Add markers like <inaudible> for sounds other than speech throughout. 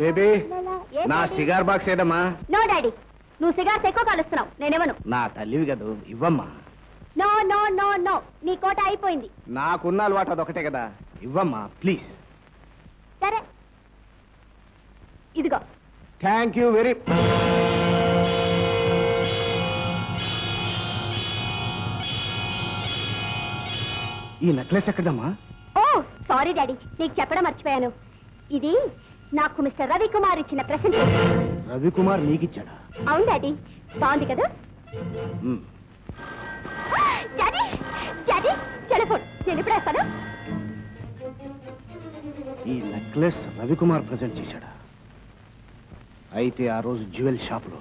Baby నా cigar box ఏదమ్మా? No daddy నువ్వు సిగార్స్ ఎక్కువ కలుస్తున్నావు నేనేమను. నా తల్లివి కదూ ఇవ్వమ్మా. నో నో నో నో నీ కోట అయిపోయింది. నాకున్న అలవాటు అదొకటే కదా ఇవ్వమ్మా ప్లీజ్. సరే. ఇదిగో. థ్యాంక్ యూ వెరీ ఈ నెక్లెస్ ఎక్కడమ్మా? ఓ సారీ డాడీ నీకు చెప్పడం మర్చిపోయాను. ఇది నాకు మిస్టర్ రవి కుమార్ ఇచ్చిన ప్రెసెంట్ రవికుమార్ నీకిచ్చాడా? అవును డాడీ బాగుంది కదా. Daddy daddy telephone. నేను ఇప్పుడు వేస్తాను? ఈ నెక్లెస్ రవికుమార్ ప్రజెంట్ చేశాడా? అయితే ఆ రోజు జ్యువెల్ షాప్లో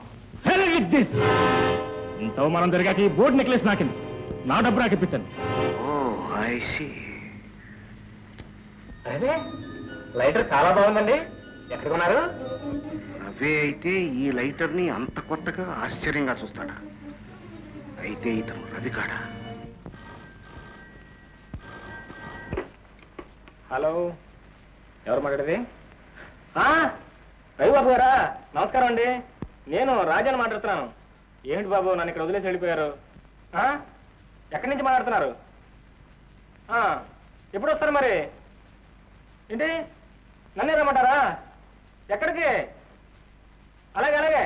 ఇంత అవమానం జరిగాక ఈ బోర్డు నెక్లెస్ నాకింది. నా డబ్బు నాకు ఇప్పించండి లైటర్ చాలా బాగుందండి. ఎక్కడ కొన్నారు రవి అయితే ఈ లైటర్ని అంత కొత్తగా ఆశ్చర్యంగా చూస్తాడా? అయితే ఇతను రవి కాడా హలో ఎవరు మాట్లాడేది? ఆ, రవి బాబు గారా? నమస్కారం అండి. నేను రాజాని మాట్లాడుతున్నాను. ఏంటి బాబు నన్ను ఇక్కడ వదిలేసి వెళ్ళిపోయారు? ఆ? ఎక్కడి నుంచి మాట్లాడుతున్నారు? ఆ, ఎప్పుడు వస్తారు మరి? ఏంటి? నన్నే రమ్మంటారా? ఎక్కడికి? అలాగే అలాగే.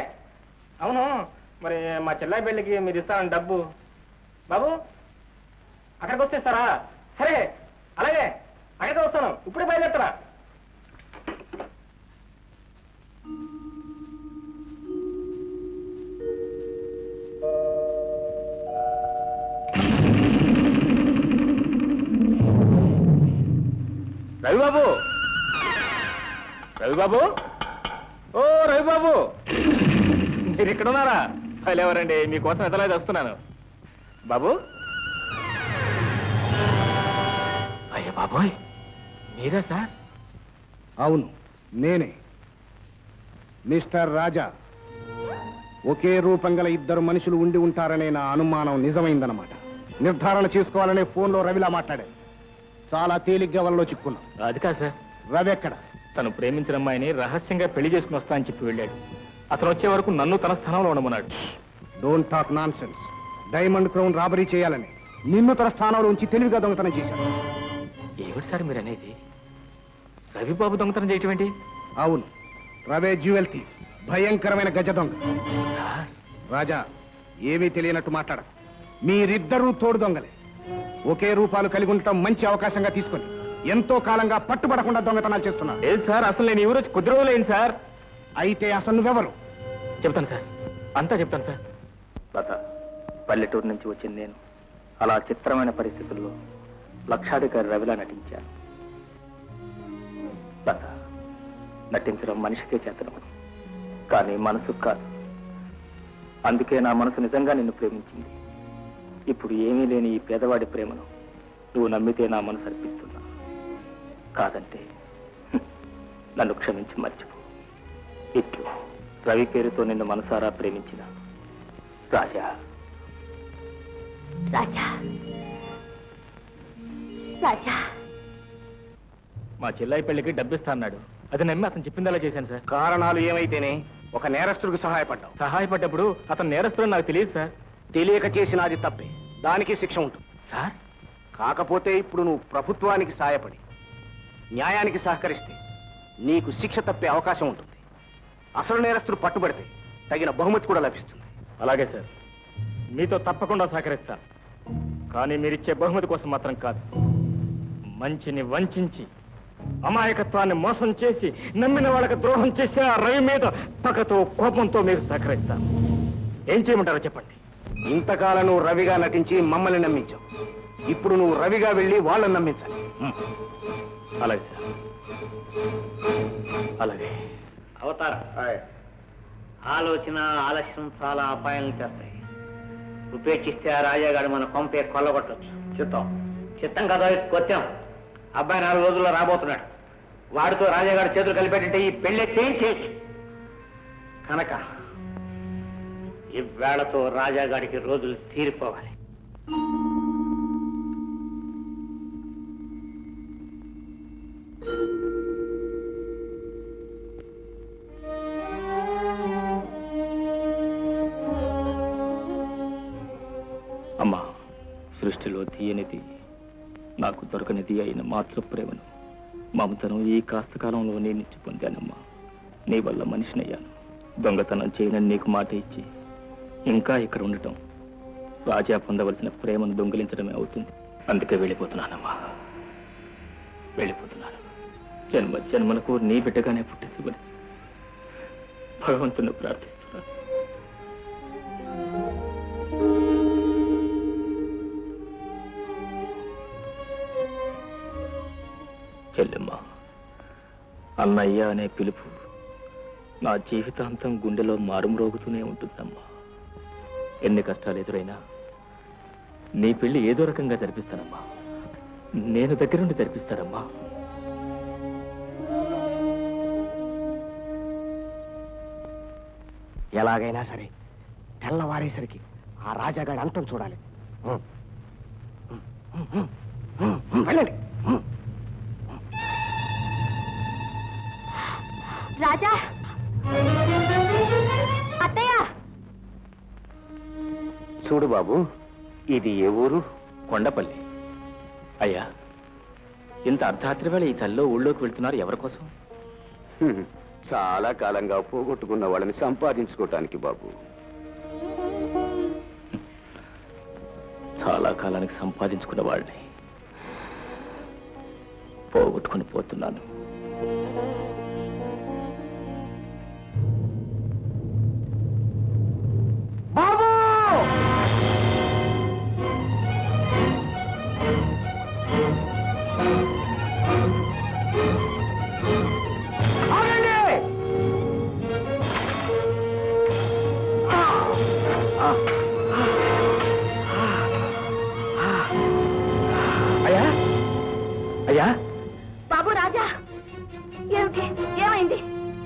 అవును మరి మా చెల్లాయి పెళ్ళికి మీరు ఇస్తాను డబ్బు. బాబు అక్కడికి వచ్చేస్తారా? సరే అలాగే అక్కడికి వస్తాను. ఇప్పుడే బయలుదేరుతారా? రవిబాబు రవిబాబు రవిబాబు మీరు ఇక్కడ ఉన్నారా ఎవరండి? మీకోసం ఎదలేదు వస్తున్నాను. బాబు? అయ్యో బాబోయ్ మీరా సార్? అవును నేనే. మిస్టర్ రాజా ఒకే రూపం గల ఇద్దరు మనుషులు ఉండి ఉంటారనే నా అనుమానం నిజమైందన్నమాట. నిర్ధారణ చేసుకోవాలనే ఫోన్లో రవిలా మాట్లాడాడు చాలా తేలిగ్గా వలలో చిక్కున్నాం. అది కాదు సార్. రవి ఎక్కడ? తను ప్రేమించిన అమ్మాయిని రహస్యంగా పెళ్ళి చేసుకుని వస్తా అని చెప్పి వెళ్ళాడు. అతను వచ్చే వరకు నన్ను తన స్థానంలో ఉండమన్నాడు. Don't talk nonsense diamond crown robbery చేయాలని నిన్ను తన స్థానంలో ఉంచి తెలివిగా దొంగతనం చేశాడు ఏమిటి సార్ మీరు అనేది? రవిబాబు దొంగతనం చేయటం ఏంటి? అవును. రవే జ్యువెల్ థీఫ్ భయంకరమైన గజ దొంగ. రాజా ఏమీ తెలియనట్టు మాట్లాడ మీరిద్దరూ తోడు దొంగలే. ఒకే రూపాలు కలిగి ఉండటం మంచి అవకాశంగా తీసుకొని ఎంతో కాలంగా పట్టుబడకుండా దొంగతనాలు చేస్తున్నారు. లేదు సార్ అసలు నేను ఎవరు కొద్ది రోజులైంది సార్. అయితే అసలు నువ్వెవరు? చెప్తాను సార్. అంతా చెప్తాను సార్. లత పల్లెటూరు నుంచి వచ్చింది నేను. అలా చిత్రమైన పరిస్థితుల్లో లక్షాధికారి రవిలా నటించాను లత నటించడం మనిషికే చేతనం కానీ మనసు కాదు. అందుకే నా మనసు నిజంగా నిన్ను ప్రేమించింది. ఇప్పుడు ఏమీ లేని ఈ పేదవాడి ప్రేమను నువ్వు నమ్మితే నా మనసు అర్పిస్తున్నా కాదంటే నన్ను క్షమించి మర్చిపో. ఇట్లు రవి పేరుతో నిన్ను మనసారా ప్రేమించిన రాజా. రాజా. రాజా. మా చెల్లాయి పెళ్ళికి డబ్బిస్తా అన్నాడు అది నమ్మి అతను చెప్పిందలా చేశాను సార్. కారణాలు ఏమైతేనే ఒక నేరస్తుడికి సహాయపడ్డావు. సహాయపడ్డప్పుడు అతను నేరస్తుడు నాకు తెలియదు సార్. తెలియక చేసినది తప్పే. దానికి శిక్ష ఉంటుంది. సార్? కాకపోతే ఇప్పుడు నువ్వు ప్రభుత్వానికి సాయపడి న్యాయానికి సహకరిస్తే నీకు శిక్ష తప్పే అవకాశం ఉంటుంది. అసలు నేరస్తుడు పట్టుబడితే తగిన బహుమతి కూడా లభిస్తుంది. అలాగే సార్. మీతో తప్పకుండా సహకరిస్తాను కానీ మీరిచ్చే బహుమతి కోసం మాత్రం కాదు. మంచిని వంచించి అమాయకత్వాన్ని మోసం చేసి నమ్మిన వాళ్ళకి ద్రోహం చేసి ఆ రవి మీద పగతో కోపంతో మీరు సహకరిస్తాను ఏం చేయమంటారో చెప్పండి. ఇంతకాలం నువ్వు రవిగా నటించి మమ్మల్ని నమ్మించావు. ఇప్పుడు నువ్వు రవిగా వెళ్ళి వాళ్ళని నమ్మించాలి. అలాగే సార్. అలాగే. అవతారం. ఆలోచన ఆలస్యం చాలా అపాయాలను తెస్తాయి ఉపేక్షిస్తే ఆ రాజాగాడు మన కొంపే కొల్లగొట్టచ్చు. చిత్తం. చిత్తం కదా కొత్తాం అబ్బాయి నాలుగు రోజుల్లో రాబోతున్నాడు. వాడితో రాజాగాడు చేతులు కలిపేటంటే ఈ పెళ్ళే చేయించేయచ్చు. కనుక ఈ వేళతో రాజాగాడికి రోజులు తీరిపోవాలి. దొరకనిది అయిన మాతృ ప్రేమను. మమతను ఈ కాస్త కాలంలో నేను ఇచ్చి పొందానమ్మా నీ వల్ల మనిషినయ్యాను. దొంగతనం చేయనని నీకు మాట ఇచ్చి ఇంకా ఇక్కడ ఉండటం. రాజా పొందవలసిన ప్రేమను దొంగిలించడమే అవుతుంది. అందుకే వెళ్ళిపోతున్నానమ్మా. వెళ్ళిపోతున్నాను. జన్మ జన్మలకు నీ బిడ్డగానే పుట్టించబడి భగవంతుని ప్రార్థిస్తాను చెల్లెమ్మ. అన్నయ్య అనే పిలుపు నా జీవితాంతం గుండెలో మారుమ్రోగుతూనే ఉంటుందమ్మా. ఎన్ని కష్టాలు ఎదురైనా నీ పెళ్ళి ఏదో రకంగా జరిపిస్తానమ్మా. నేను దగ్గరుండి జరిపిస్తానమ్మా. ఎలాగైనా సరే తెల్లవారేసరికి ఆ రాజాగాడి అంతం చూడాలి. వెళ్ళండి. రాజా. అత్తయ్య. చూడు బాబు ఇది ఏ ఊరు? కొండపల్లి. అయ్యా ఇంత అర్ధరాత్రి వేళ ఈ చల్లో ఊళ్ళోకి వెళ్తున్నారు ఎవరి కోసం? హ్మ్. చాలా కాలంగా పోగొట్టుకున్న వాళ్ళని సంపాదించుకోవటానికి బాబు. చాలా కాలానికి సంపాదించుకున్న వాళ్ళని పోగొట్టుకుని పోతున్నాను.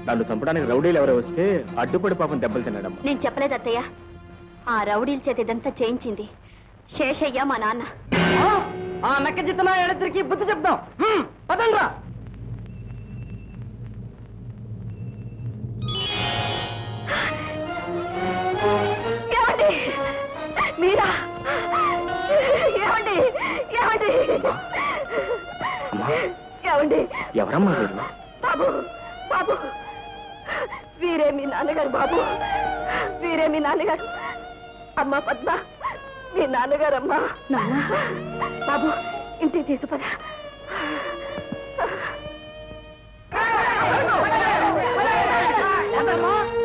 నన్ను చంపడానికి రౌడీలు ఎవరో వస్తే అడ్డుపడి పాపం దెబ్బలు తిన్నాడమ్మా నేను చెప్పలేదు అత్తయ్య. ఆ రౌడీల చేత ఇదంతా చేయించింది. శేషయ్య మా నాన్న. ఆ నక్క జిత్తన ఎడద్దరికి బుద్ధి చెప్దాం. పదండ్రా. ఏమండి? మీరా? ఏమండి? ఏమండి? ఏమండి? ఎవరమ్మా వీళ్ళు బాబు బాబు. వీరే మీ నాన్నగారు బాబు. వీరే మీ నాన్నగారు. అమ్మ పద్మ మీ నాన్నగారు అమ్మా బాబు ఇంటికి తీసుకుపదా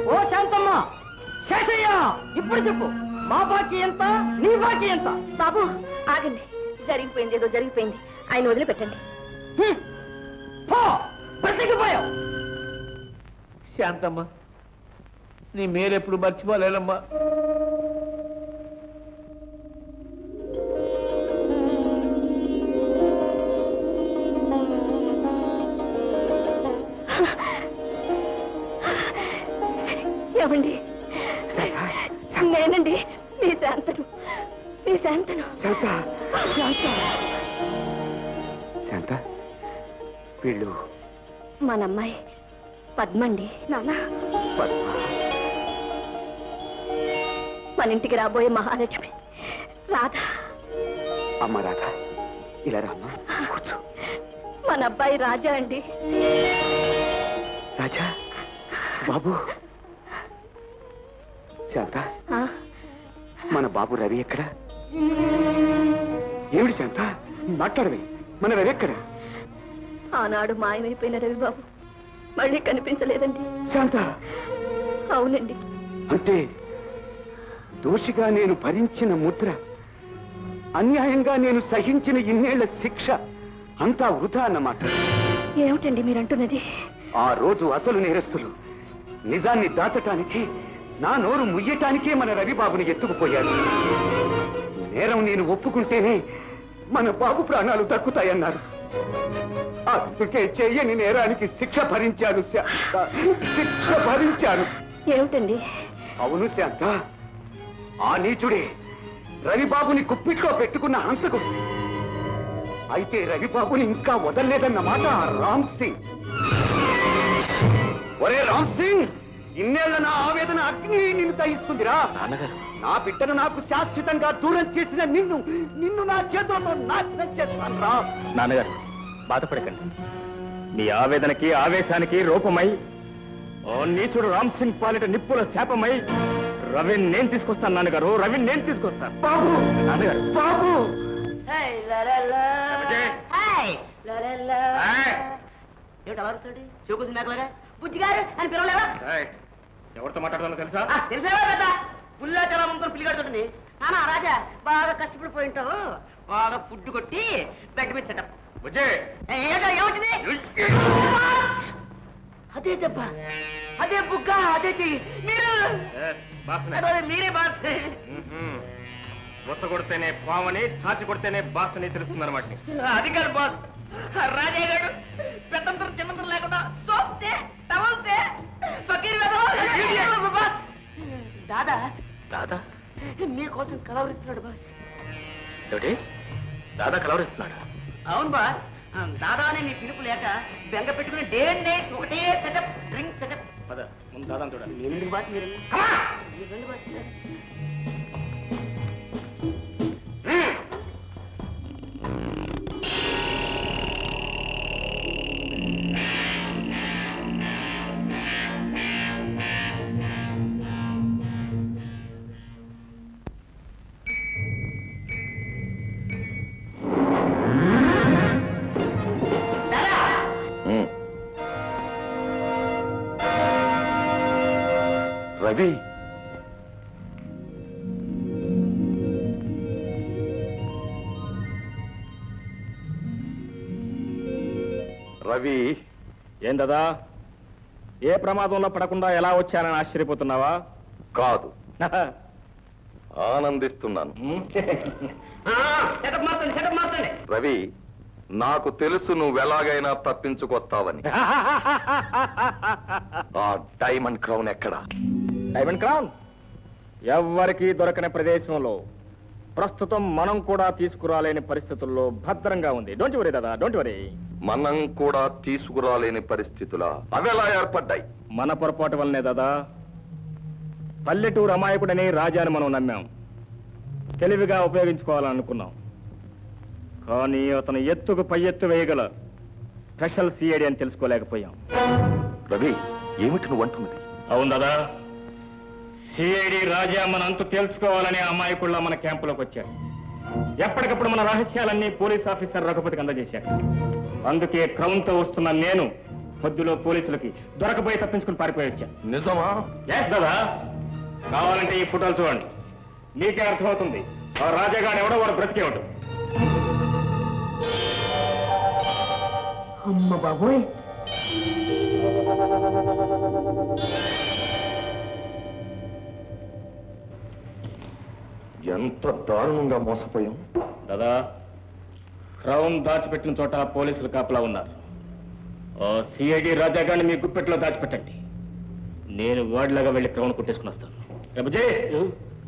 ఓ శాంతమ్మ శేషయ్య ఇప్పుడు చెప్పు. మా బాకీ ఎంత నీ బాకీ ఎంత? బాబు ఆగండి. జరిగిపోయింది ఏదో జరిగిపోయింది. ఆయన వదిలిపెట్టండి. బ్రతికిపోయావు శాంతమ్మ నీ మేలెప్పుడు మర్చిపోలేనమ్మా. ఏమండి? నేనండి మీ శాంతను మీ శాంతను. శాంత. శాంత. వీళ్ళు మన అమ్మాయి పద్మండి. నాన్న. పద్మ. మన ఇంటికి రాబోయే మహాలక్ష్మి. రాధ. అమ్మ రాధ ఇలా రామ్మా కూర్చో. మన అబ్బాయి రాజా అండి. రాజా బాబు. శాంత. ఆ, మన బాబు రవి ఎక్కడ? ఏమిటి శాంత? మాట్లాడవే. మన రవి ఎక్కడ? ఆనాడు మాయమైపోయిన రవిబాబు. మళ్ళీ కనిపించలేదండి. శాంత! అవునండి. అంటే దోషిగా నేను భరించిన ముద్ర అన్యాయంగా నేను సహించిన ఇన్నేళ్ళ శిక్ష అంతా వృధా అన్నమాట. ఏమిటండి మీరంటున్నది? ఆ రోజు అసలు నేరస్తులు నిజాన్ని దాచటానికి నా నోరు ముయ్యటానికే మన రవిబాబుని ఎత్తుకుపోయారు. నేరం నేను ఒప్పుకుంటేనే మన బాబు ప్రాణాలు దక్కుతాయన్నారు. అందుకే చెయ్యని నేరానికి శిక్ష భరించాను శాంత శిక్ష భరించాను. ఏమిటండి? అవును శాంత. ఆ నీచుడే రవిబాబుని కుప్పిట్లో పెట్టుకున్న హంతకుడు. అయితే రవిబాబుని ఇంకా వదలలేదన్నమాట ఆ రామ్ సింగ్. ఒరే రామ్ సింగ్ ఇన్నేళ్ళ నా ఆవేదన అగ్ని నిన్ను నాన్నగారు. నా బిడ్డను నాకు శాశ్వతంగా దూరం చేసిన నిన్ను నిన్ను నా చేతులతో నాశనం చేస్తాను రా. నాన్నగారు బాధపడకండి. మీ ఆవేదనకి ఆవేశానికి రూపమై ఓ నీచుడు రామ్ సింగ్ పాలిట నిప్పుల శాపమై రవి నేను తీసుకొస్తాను నాన్నగారు. రవి నేను తీసుకొస్తాను. బాబు! నాన్నగారు. బాబు! బుజ్జిగారు అని పిలవలేవా? ఎవరితో మాట్లాడుతున్నా తెలుసా? తెలిసేవా కదా ముందు పిల్లిగడుతుంది నానా రాజా బాగా కష్టపడిపోయి ఉంటావు. బాగా ఫుడ్ కొట్టి బెడ్ మీద సెటప్. అదే దెబ్బ అదే బుగ్గ అదే చెయ్యి మీరు బాస్ కొడితేనే పావని చాచి కొడితేనే బాస్ అని తెలుస్తుంది అనమాట అది కాదు బాస్ రాజా గారు పెద్దంతరం చిన్నంతరం లేకుండా సోప్తే టవల్తే ఫకీర్ వెధవ. బాస్ దాదా దాదా మీకోసం కలవరిస్తున్నాడు బాస్ ఏమిటి దాదా కలవరిస్తున్నాడు అవును బాస్ దాదా అనే మీ పిలుపు లేక బెంగ పెట్టుకుని డే నైట్ ఒకటే సెటప్ డ్రింక్ సెటప్ పద ముందు దాదాని చూడాలి నేను ఎందుకు బాస్ మీరు. రవి రవి ఏం దాదా? ఏ ప్రమాదంలో పడకుండా ఎలా వచ్చానని ఆశ్చర్యపోతున్నావా? కాదు. ఆనందిస్తున్నాను. <laughs> రవి నాకు తెలుసు నువ్వు ఎలాగైనా తప్పించుకొస్తావని. <laughs> ఆ డైమండ్ క్రౌన్ ఎక్కడా? డైమండ్ క్రౌన్ ఎవ్వరికీ దొరకని ప్రదేశంలో ప్రస్తుతం మనం కూడా తీసుకురాలేని పరిస్థితుల్లో భద్రంగా ఉంది. Don't worry Dada don't worry మనం కూడా తీసుకురాలేని పరిస్థితుల అవి ఏర్పడ్డాయి? మన పొరపాటు వల్లనే దాదా పల్లెటూరు అమాయకుడని రాజాని మనం నమ్మాం. తెలివిగా ఉపయోగించుకోవాలనుకున్నాం. కానీ అతను ఎత్తుకు పై ఎత్తు వేయగల స్పెషల్ సిఐడి అని తెలుసుకోలేకపోయాం. రవి ఏమిటి నువ్వు అంటున్నది? అవును దాదా సిఐడి రాజా మన అంతు తేల్చుకోవాలని అమాయకుళ్ళ మన క్యాంపులోకి వచ్చాడు ఎప్పటికప్పుడు మన రహస్యాలన్నీ పోలీస్ ఆఫీసర్ రఘుపతికి అందజేశాడు అందుకే క్రౌన్తో వస్తున్న నేను పొద్దులో పోలీసులకి దొరకబోయి తప్పించుకుని పారిపోయి వచ్చాను నిజమా? ఎస్ దాదా కావాలంటే ఈ ఫోటోలు చూడండి. మీకే అర్థమవుతుంది. ఆ రాజాగాడు ఎవడో వాడు బ్రతికే ఉంటాడు అమ్మ బాబోయ్. ఎంత దారుణంగా మోసపోయాం? దాదా క్రౌన్ దాచిపెట్టిన చోట పోలీసులు కాపలా ఉన్నారు. ఆ సిఐడి రాజాగాన్ని మీ గుప్పెట్లో దాచిపెట్టండి. నేను వాడిలాగా వెళ్ళి క్రౌన్ కొట్టేసుకుని వస్తాను. రేపుజే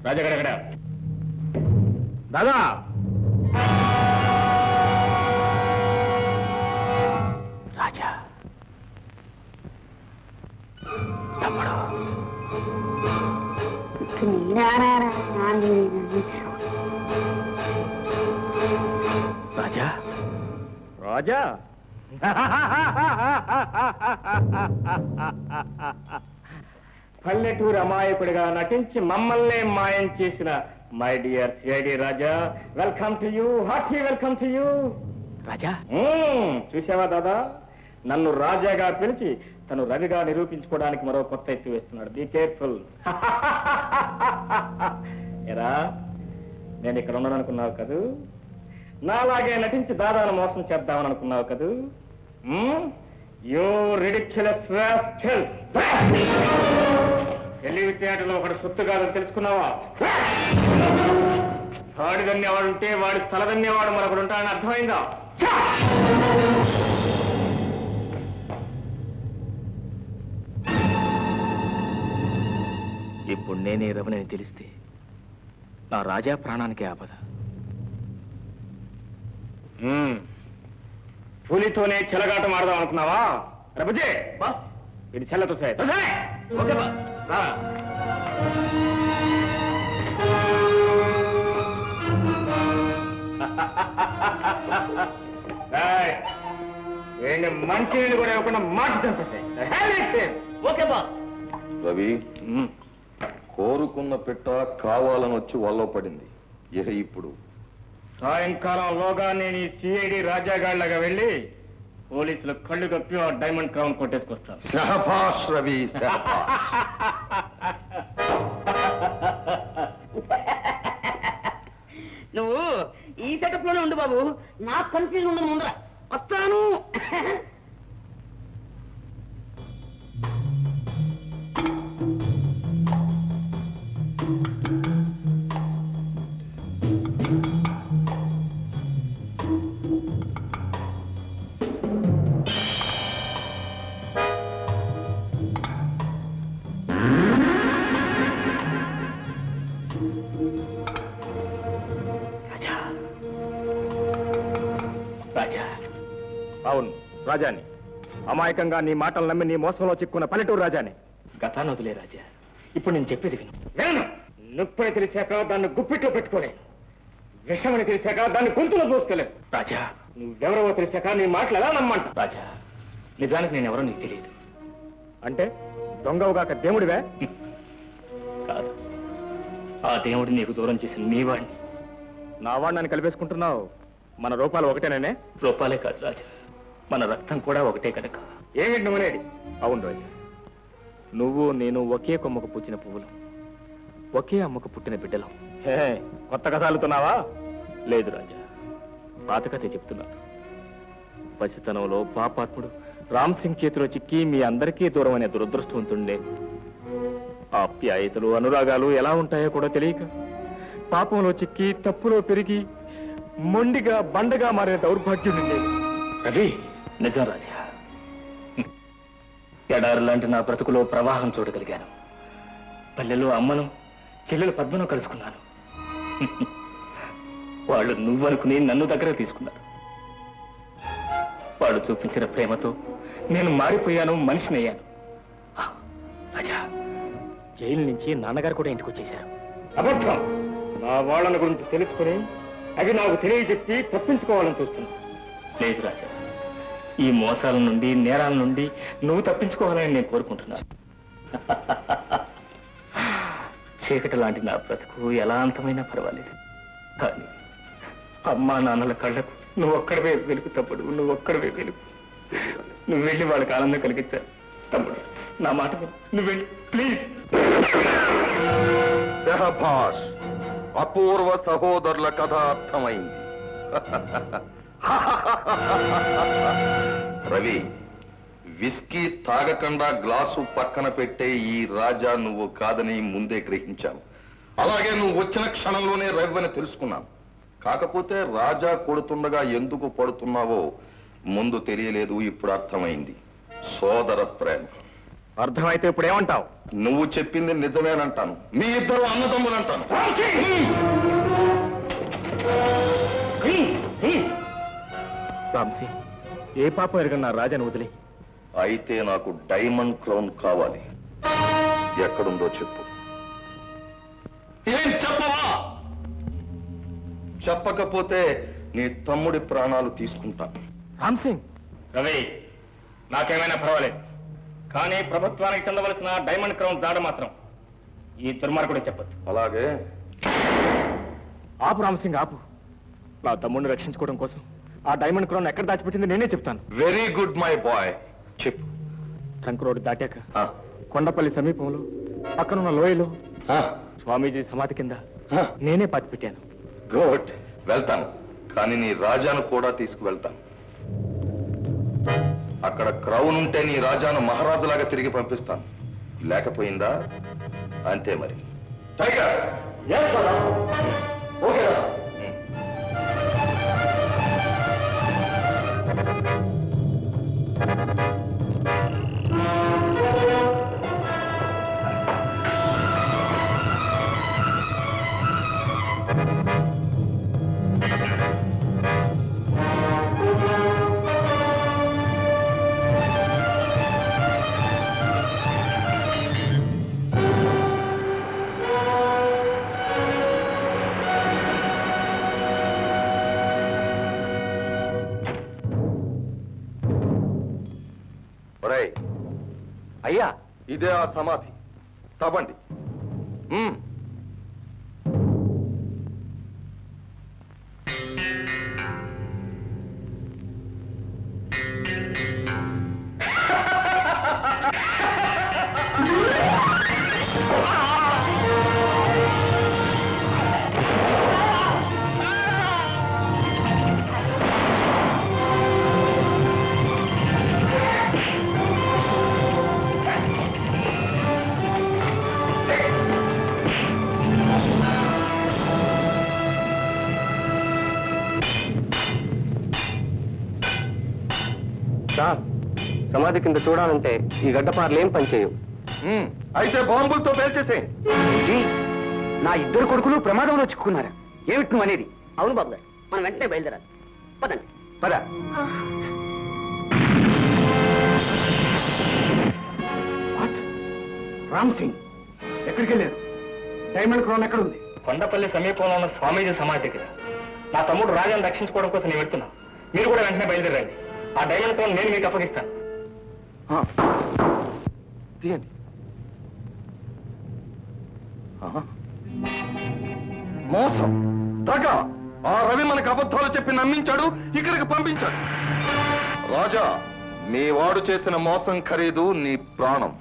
రాజాగాడు ఎక్కడ? దాదా! రాజా? రాజా? పల్లెటూరు అమాయకుడిగా నటించి మమ్మల్నే మాయం చేసిన my dear CID Raja welcome to you hearty welcome to you. Raja? చూసావా దాదా? నన్ను రాజాగా పిలిచి తను రవిగా నిరూపించుకోవడానికి మరో కొత్త ఎత్తు వేస్తున్నాడు. బీ కేర్ఫుల్ <laughs> ఎరా నేను ఇక్కడ ఉండాలనుకున్నావు కదూ? నాలాగే నటించి దాదాను మోసం చేద్దామని అనుకున్నావు కదూ యూ రిడిక్యులస్ తెలివితేటలో ఒకడు సొత్తు కాదని తెలుసుకున్నావా? వాడి దన్నేవాడుంటే వాడి తల దన్నేవాడు మరొకడు ఉంటాడని అర్థమైందా? ఇప్పుడు నేనే రమణని తెలిస్తే నా రాజా ప్రాణానికి ఆపద. పులితోనే చెలగాటం ఆడదాం అనుకున్నావా? రబజే ఇది చెల్లతో సార్. మంచి నీళ్ళు కూడా ఇవ్వకుండా మాట చంపేసాయి ఓకే బా. రవి కోరుకున్న పెట్ట కావాలని వచ్చి వల్ల పడింది. ఇక ఇప్పుడు. సాయంకాలంలోగా నేను ఈ సిఐడి రాజాగాళ్ళగా వెళ్ళి పోలీసులు కళ్ళు కప్పి ఆ డైమండ్ క్రౌన్ కొట్టేసుకొస్తాను రవి శహబాష్. నువ్వు ఈ సెటప్లోనే ఉండు బాబు. నాకు కన్ఫ్యూజన్ ఉండదు ముందర. వస్తాను. అవును రాజాని. అమాయకంగా నీ మాటలు నమ్మి నీ మోసంలో చిక్కున్న పల్లెటూరు రాజాని. గతాన్ని వదిలే రాజా. ఇప్పుడు నేను చెప్పేది విను. నేను నొప్పని తెలిసాక దాన్ని గుప్పిట్లో పెట్టుకోలేను విషమని తెలిసాక దాన్ని గొంతులో దోసుకోలేను రాజా. నువ్వెవరో తెలిసాక నీ మాటలు ఎలా నమ్మంట? రాజా నిజానికి నేను ఎవరో నీకు తెలియదు. అంటే దొంగవుగాక దేవుడివే? కాదు. ఆ దేవుడు నీకు దూరం చేసిన నీ వాడిని. నా వాడిని కలిపేసుకుంటున్నావు. మన రూపాలు ఒకటేనే రూపాలే కాదు రాజా. మన రక్తం కూడా ఒకటే కనుక. ఏమిటి నువ్వునేది అవును రాజా. నువ్వు నేను ఒకే కొమ్మకు పుచ్చిన పువ్వులు. ఒకే అమ్మకు పుట్టిన బిడ్డలం. కొత్త కథ అల్లుతున్నావా లేదు రాజా. పాత కథే చెప్తున్నాను. పసితనంలో పాపాత్ముడు రామ్ సింగ్ చేతిలో చిక్కి మీ అందరికీ దూరం అనే దురదృష్టవంతుండే ఆప్యాయతలు అనురాగాలు ఎలా ఉంటాయో కూడా తెలియక పాపంలో చిక్కి తప్పులో పెరిగి మొండిగా బండగా మారిన దౌర్భాగ్యం ఉండేది అది నిజం రాజా. ఎడారి లాంటి నా బ్రతుకులో ప్రవాహం చూడగలిగాను. పల్లెలో అమ్మను చెల్లెలు పద్మను కలుసుకున్నాను. వాళ్ళు నువ్వనుకుని నన్ను దగ్గర తీసుకున్నారు. వాళ్ళు చూపించిన ప్రేమతో నేను మారిపోయాను మనిషిని అయ్యాను రాజా జైలు నుంచి నాన్నగారు కూడా ఇంటికి వచ్చేశారు. అబద్ధం. నా వాళ్ళని గురించి తెలుసుకుని అవి నాకు తెలియజెప్పి తప్పించుకోవాలని చూస్తున్నా. లేదు రాజా. ఈ మోసాల నుండి నేరాల నుండి నువ్వు తప్పించుకోవాలని నేను కోరుకుంటున్నాను చీకటి లాంటి నా బ్రతుకు ఎలా అంతమైనా పర్వాలేదు. కానీ అమ్మా నాన్నల కళ్ళకు నువ్వు ఒక్కడవే వెలుగు తప్పుడు నువ్వు ఒక్కడవే వెలుగు. నువ్వు వెళ్ళి వాళ్ళకి ఆనందం కలిగించాలి తమ్ముడు నా మాట నువ్వు వెళ్ళి ప్లీజ్. అపూర్వ సహోదరుల కథ అర్థమైంది. <laughs> <laughs> రవి విస్కీ తాగకుండా గ్లాసు పక్కన పెట్టే ఈ రాజా నువ్వు కాదని ముందే గ్రహించాను. అలాగే నువ్వు వచ్చిన క్షణంలోనే రవ్వని తెలుసుకున్నాను. కాకపోతే రాజా కొడుతుండగా ఎందుకు పడుతున్నావో ముందు తెలియలేదు ఇప్పుడు అర్థమైంది. సోదర ప్రేమ. అర్థమైతే ఇప్పుడు ఏమంటావు? నువ్వు చెప్పింది నిజమేనంటాను. మీ ఇద్దరు అన్నదమ్ములంటాను. రామ్సీ ఏ పాపం ఎరగని నా రాజాను వదిలే. అయితే నాకు డైమండ్ క్రౌన్ కావాలి. ఎక్కడుందో చెప్పు. ఏం చెప్పవా? చెప్పకపోతే నీ తమ్ముడి ప్రాణాలు తీసుకుంటా. రామ్ సింగ్ రవి నాకేమైనా పర్వాలేదు. కానీ ప్రభుత్వానికి చెందవలసిన డైమండ్ క్రౌన్ దాడ మాత్రం ఈ దుర్మార్గుడు చెప్పదు అలాగే. ఆపు రామ్ సింగ్ ఆపు. నా తమ్ముడిని రక్షించుకోవడం కోసం. ఆ డైమండ్ క్రౌన్ ఎక్కడ దాచిపెట్టింది నేనే చెప్తాను. వెరీ గుడ్ మై బాయ్ చెప్పు. ట్రంక్ రోడ్ దాటాక కొండపల్లి సమీపంలో పక్కనున్న లోయలో స్వామీజీ సమాధి కింద. నేనే పాతి పెట్టాను గుడ్ వెళ్తాను. కానీ నీ రాజాను కూడా తీసుకువెళ్తాను. అక్కడ క్రౌన్ ఉంటే నీ రాజాను మహారాజులాగా తిరిగి పంపిస్తాను. లేకపోయిందా? అంతే మరి. టైగర్ ఓకే అయ్యా ఇదే సమాధి కింద చూడాలంటే ఈ గడ్డపార్లు ఏం పనిచేయవు. అయితే బాంబులతో పేల్చేసేయండి నా ఇద్దరు కొడుకులు ప్రమాదంలో చిక్కుకున్నారు. ఏమిటి నువ్వు అనేది? అవును బాబు గారు మనం వెంటనే బయలుదేరాలి. పదండి. పద. రామ్ సింగ్. ఎక్కడికి వెళ్ళారు? డైమండ్ క్రౌన్ ఎక్కడుంది? కొండపల్లి సమీపంలో ఉన్న స్వామీజీ సమాధి దగ్గర. నా తమ్ముడు రాజాను రక్షించుకోవడం కోసం నేను వెళ్తున్నా. మీరు కూడా వెంటనే బయలుదేరండి. ఆ డైమండ్ క్రౌన్ నేను మీకు అప్పగిస్తాను. తీయండి. మోసం. తగ ఆ రవి మనకు అబద్ధాలు చెప్పి నమ్మించాడు ఇక్కడికి పంపించాడు. రాజా మీ వాడు చేసిన మోసం ఖరీదు నీ ప్రాణం.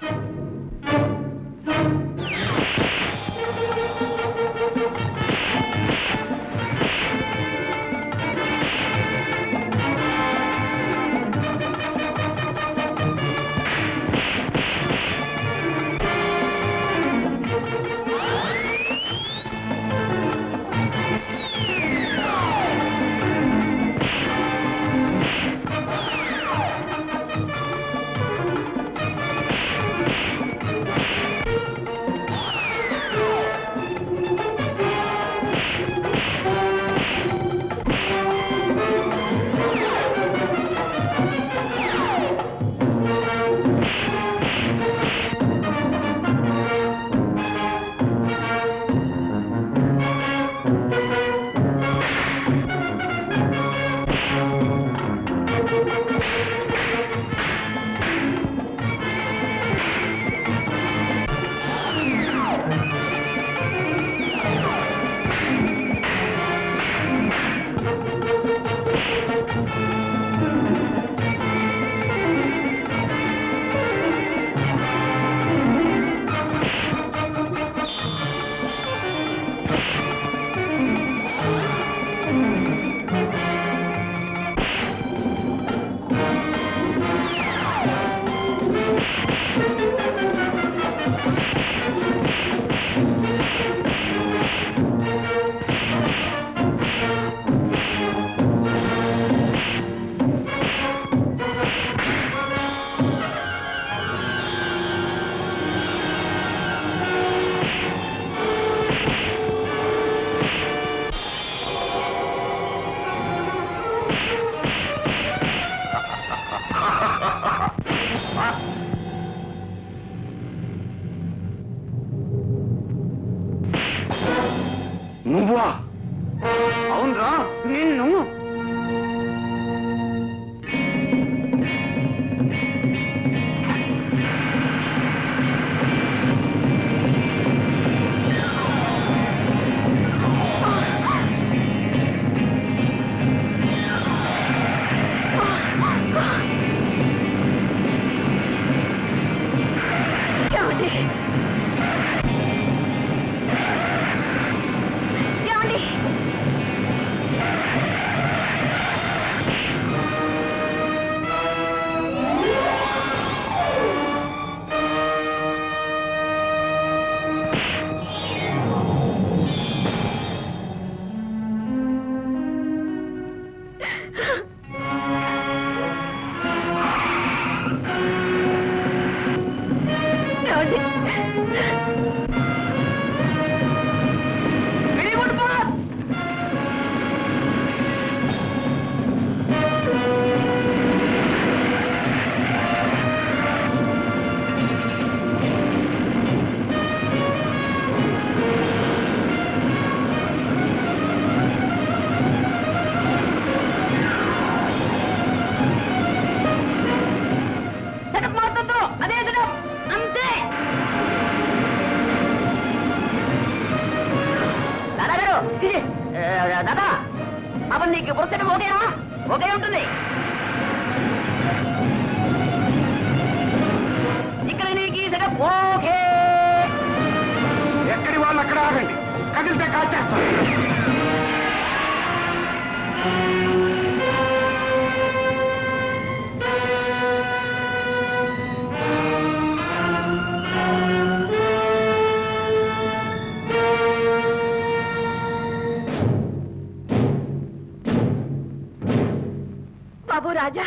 బాబు రాజా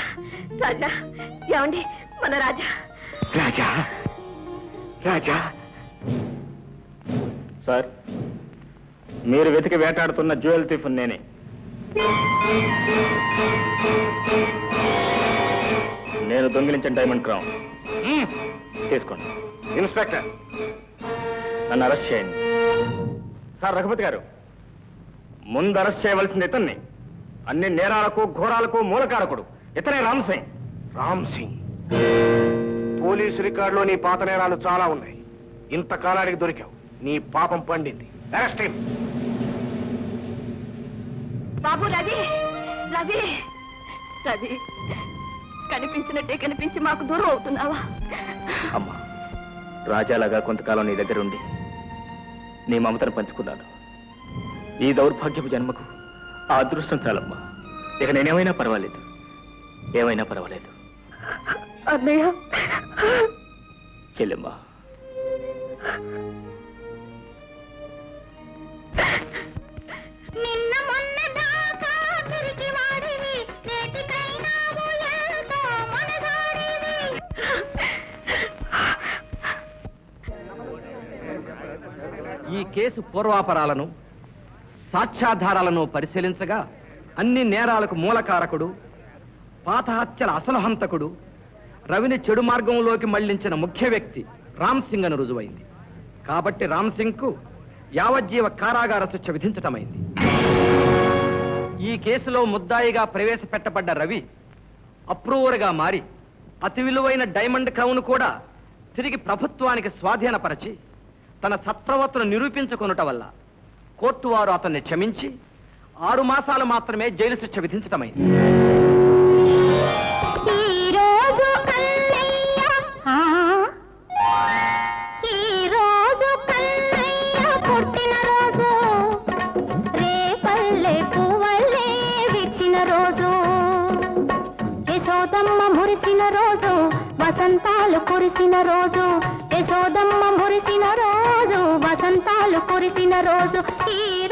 రాజా ఏమండి మన రాజా? రాజా రాజా. సార్ మీరు వెతికి వేటాడుతున్న జ్యువెల్ టిఫిన్ నేనే. నేను దొంగిలించిన డైమండ్ క్రౌన్. తీసుకోండి. ఇన్స్పెక్టర్ నన్ను అరెస్ట్ చేయండి. సార్ రఘుపతి గారు ముందు అరెస్ట్ చేయవలసింది ఇతన్ని. అన్ని నేరాలకు ఘోరాలకు మూలకారకుడు. ఇతనే రామ్ సింగ్. రామ్ సింగ్. పోలీసు రికార్డులో నీ పాత నేరాలు చాలా ఉన్నాయి. ఇంతకాలానికి దొరికావు. నీ పాపం పండింది. అరెస్ట్. బాబు రవి! రవి! రవి! కనిపించినట్టే కనిపించి మాకు దూరం అవుతున్నావా? అమ్మా రాజాలాగా కొంతకాలం నీ దగ్గర ఉండి నీ మమతను పంచుకున్నాను. ఈ దౌర్భాగ్యపు జన్మకు ఆ అదృష్టం చాలమ్మా. ఇక నేనేమైనా పర్వాలేదు. ఏమైనా పర్వాలేదు. అన్నయ్య. చెల్లెమ్మా. ఈ కేసు పూర్వాపరాలను సాక్ష్యాధారాలను పరిశీలించగా అన్ని నేరాలకు మూలకారకుడు పాత హత్యల అసలు హంతకుడు రవిని చెడు మార్గంలోకి మళ్ళించిన ముఖ్య వ్యక్తి రామ్ సింగ్ అని రుజువైంది. కాబట్టి రామ్ సింగ్కు యావజ్జీవ కారాగార శిక్ష విధించటమైంది. ఈ కేసులో ముద్దాయిగా ప్రవేశపెట్టబడ్డ రవి అప్రూవర్గా మారి అతి విలువైన డైమండ్ క్రౌన్ కూడా తిరిగి ప్రభుత్వానికి స్వాధీనపరచి తన సత్ప్రవర్తన నిరూపించుకొనుట వల్ల కోర్టు వారు అతన్ని క్షమించి ఆరు మాసాలు మాత్రమే జైలు శిక్ష విధించటమైంది. మురిసిన రోజు వసంతాలు కురిసిన రోజు. యశోదమ్మ మురిసిన రోజు వసంతాలు కురిసిన రోజు. ఈ